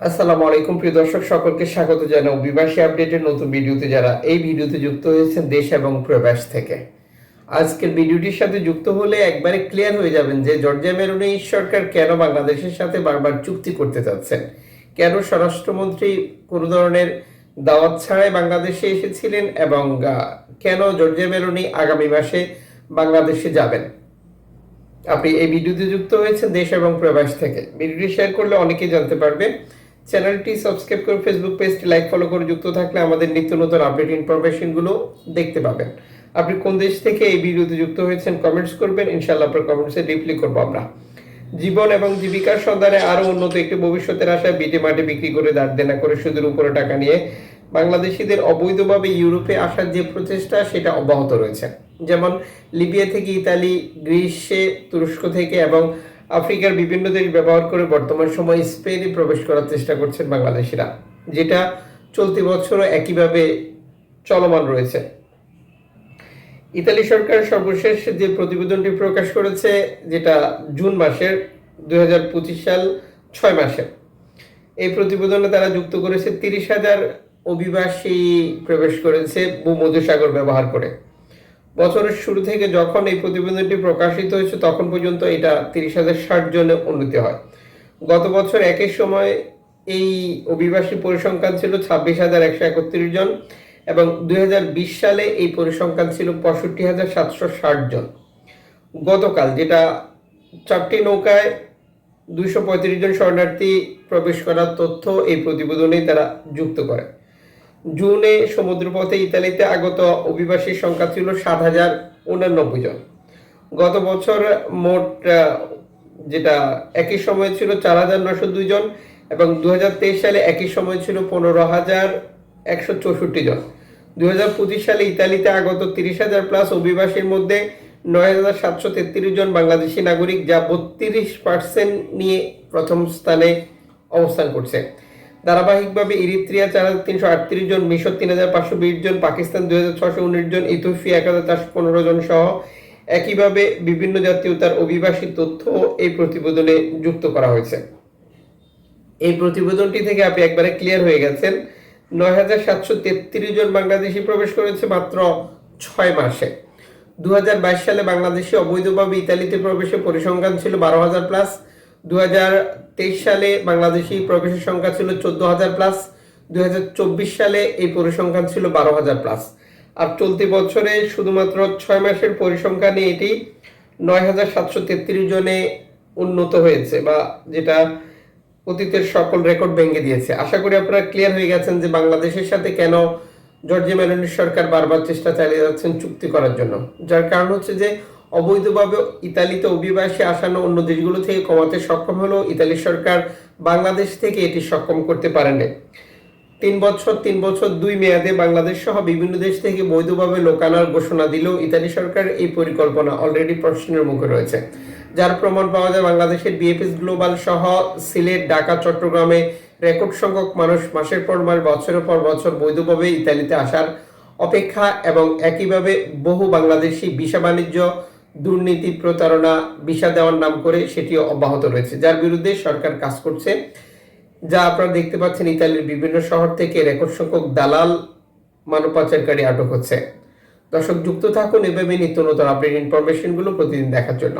আসসালামু আলাইকুম, প্রিয় দর্শক, সকলকে স্বাগত জানাই অভিবাসী আপডেটের নতুন ভিডিওতে যারা এই ভিডিওতে যুক্ত হয়েছেন দেশ এবং প্রবাস থেকে। আজকের ভিডিওটির সাথে যুক্ত হলে একবারে ক্লিয়ার হয়ে যাবেন যে জর্জিয়া মেরুনি সরকার কেন বাংলাদেশের সাথে বারবার চুক্তি করতে চাচ্ছেন কেন স্বরাষ্ট্রমন্ত্রী কোনো ধরনের দাওয়াত ছাড়াই বাংলাদেশে এসেছিলেন এবং কেন জর্জিয়া মেরুনি আগামী মাসে বাংলাদেশে যাবেন? আপনি এই ভিডিওতে যুক্ত হয়েছেন দেশ এবং প্রবাস থেকে। ভিডিওটি শেয়ার করলে অনেকেই জানতে পারবে চ্যানেলটি সাবস্ক্রাইব করে ফেসবুক পেজটি লাইক ফলো করে যুক্ত থাকলে আমাদের নিত্য নতুন আপডেট ইনফরমেশনগুলো দেখতে পাবেন। আপনি কোন দেশ থেকে এই ভিডিওতে যুক্ত হয়েছেন কমেন্টস করবেন, ইনশাআল্লাহ আপনার কমেন্টসে রিপ্লাই করব আমরা। জীবন এবং জীবিকার সন্ধানে আরও উন্নত একটি ভবিষ্যতের আশায় বিটে মাঠে বিক্রি করে দাঁড় দেনা করে সুদের উপরে টাকা নিয়ে বাংলাদেশিদের অবৈধভাবে ইউরোপে আসার যে প্রচেষ্টা, সেটা অব্যাহত রয়েছে। যেমন লিবিয়া থেকে ইতালি, গ্রিসে তুরস্ক থেকে এবং আফ্রিকার বিভিন্ন দেশ ব্যবহার করে বর্তমান সময়ে স্পেনে প্রবেশ করার চেষ্টা করছেন বাংলাদেশিরা, যেটা চলতি বছরও একইভাবে চলমান রয়েছে। ইতালি সরকার সর্বশেষ যে প্রতিবেদনটি প্রকাশ করেছে, যেটা জুন মাসের দুই হাজার পঁচিশ সাল ছয় মাসে, এই প্রতিবেদনে তারা যুক্ত করেছে তিরিশ হাজার অভিবাসী প্রবেশ করেছে, ভূমধ্যসাগর ব্যবহার করে। বছরের শুরু থেকে যখন এই প্রতিবেদনটি প্রকাশিত হয়েছে, তখন পর্যন্ত এটা তিরিশ হাজার ষাট জনে উন্নতি হয়। গত বছর একই সময় এই অভিবাসী পরিসংখ্যান ছিল ছাব্বিশ হাজার একশো একত্রিশ জন এবং দুই হাজার বিশ সালে এই পরিসংখ্যান ছিল পঁয়ষট্টি হাজার সাতশো ষাট জন। গতকাল যেটা চারটি নৌকায় দুইশো পঁয়ত্রিশ জন শরণার্থী প্রবেশ করার তথ্য এই প্রতিবেদনেই তারা যুক্ত করে। জুনে সমুদ্রপথে ইতালিতে আগত অভিবাসীর সংখ্যা ছিল সাত হাজার উনানব্বই জন। গত বছর মোট যেটা একই সময় ছিল চার হাজার নশো দুই জন এবং দু হাজার তেইশ সালে একই সময় ছিল পনেরো হাজার একশো চৌষট্টি জন। দু হাজার পঁচিশ সালে ইতালিতে আগত তিরিশ হাজার প্লাস অভিবাসীর মধ্যে নয় হাজার সাতশো তেত্রিশ জন বাংলাদেশি নাগরিক, যা বত্রিশ পার্সেন্ট নিয়ে প্রথম স্থানে অবস্থান করছে। ধারাবাহিকভাবে ইরিত্রিয়া চার হাজার তিনশো আটত্রিশ জন, মিশর তিন হাজার পাঁচশো বিশ জন, পাকিস্তান দুই হাজার ছশো উনিশ জন ইথোপিয়া এক হাজার চারশো পনেরো জন সহ একইভাবে বিভিন্ন জাতীয়তার অভিবাসী তথ্য এই প্রতিবেদনে যুক্ত করা হয়েছে। এই প্রতিবেদনটি থেকে আপনি একবারে ক্লিয়ার হয়ে গেছেন। নয় হাজার সাতশো তেত্রিশ জন বাংলাদেশি প্রবেশ করেছে মাত্র ছয় মাসে। দু হাজার বাইশ সালে বাংলাদেশে অবৈধভাবে ইতালিতে প্রবেশের পরিসংখ্যান ছিল বারো হাজার প্লাস দু সালে বাংলাদেশি প্রবেশের সংখ্যা ছিল চোদ্দ হাজার প্লাস দু সালে এই পরিসংখ্যান ছিল বারো হাজার প্লাস আর চলতি বছরে শুধুমাত্র ছয় মাসের পরিসংখ্যানে এটি নয় হাজার সাতশো তেত্রিশ জনে উন্নত হয়েছে বা যেটা অতীতের সকল রেকর্ড ভেঙে দিয়েছে। আশা করি আপনারা ক্লিয়ার হয়ে গেছেন যে বাংলাদেশের সাথে কেন জর্জিয়া মেলোনির সরকার বারবার চেষ্টা চালিয়ে যাচ্ছেন চুক্তি করার জন্য। যার কারণ হচ্ছে যে অবৈধভাবে ইতালিতে অভিবাসী আসানো অন্য দেশগুলো থেকে কমাতে সক্ষম হলেও ইতালি সরকার বাংলাদেশ থেকে এটি সক্ষম করতে পারেনি। তিন বছর তিন বছর, দুই মেয়াদে বাংলাদেশ সহ বিভিন্ন দেশ থেকে বৈধভাবে লোক আনার ঘোষণা দিলেও ইতালি সরকার এই পরিকল্পনা অলরেডি প্রশ্নের মুখে রয়েছে। যার প্রমাণ পাওয়া যায়, বাংলাদেশের বিএফএস গ্লোবাল সহ সিলেট, ঢাকা, চট্টগ্রামে রেকর্ড সংখ্যক মানুষ মাসের পর মাস, বছরের পর বছর বৈধভাবে ইতালিতে আসার অপেক্ষা এবং একইভাবে বহু বাংলাদেশি ভিসা বাণিজ্য দুর্নীতি প্রতারণা, ভিসা দেওয়ার নাম করে সেটি অব্যাহত রয়েছে, যার বিরুদ্ধে সরকার কাজ করছে। যা আপনারা দেখতে পাচ্ছেন, ইতালির বিভিন্ন শহর থেকে রেকর্ড সংখ্যক দালাল মানব পাচারকারী আটক হচ্ছে। দর্শক, যুক্ত থাকুন এভাবে নিত্য নতুন আপডেট ইনফরমেশনগুলো প্রতিদিন দেখার জন্য।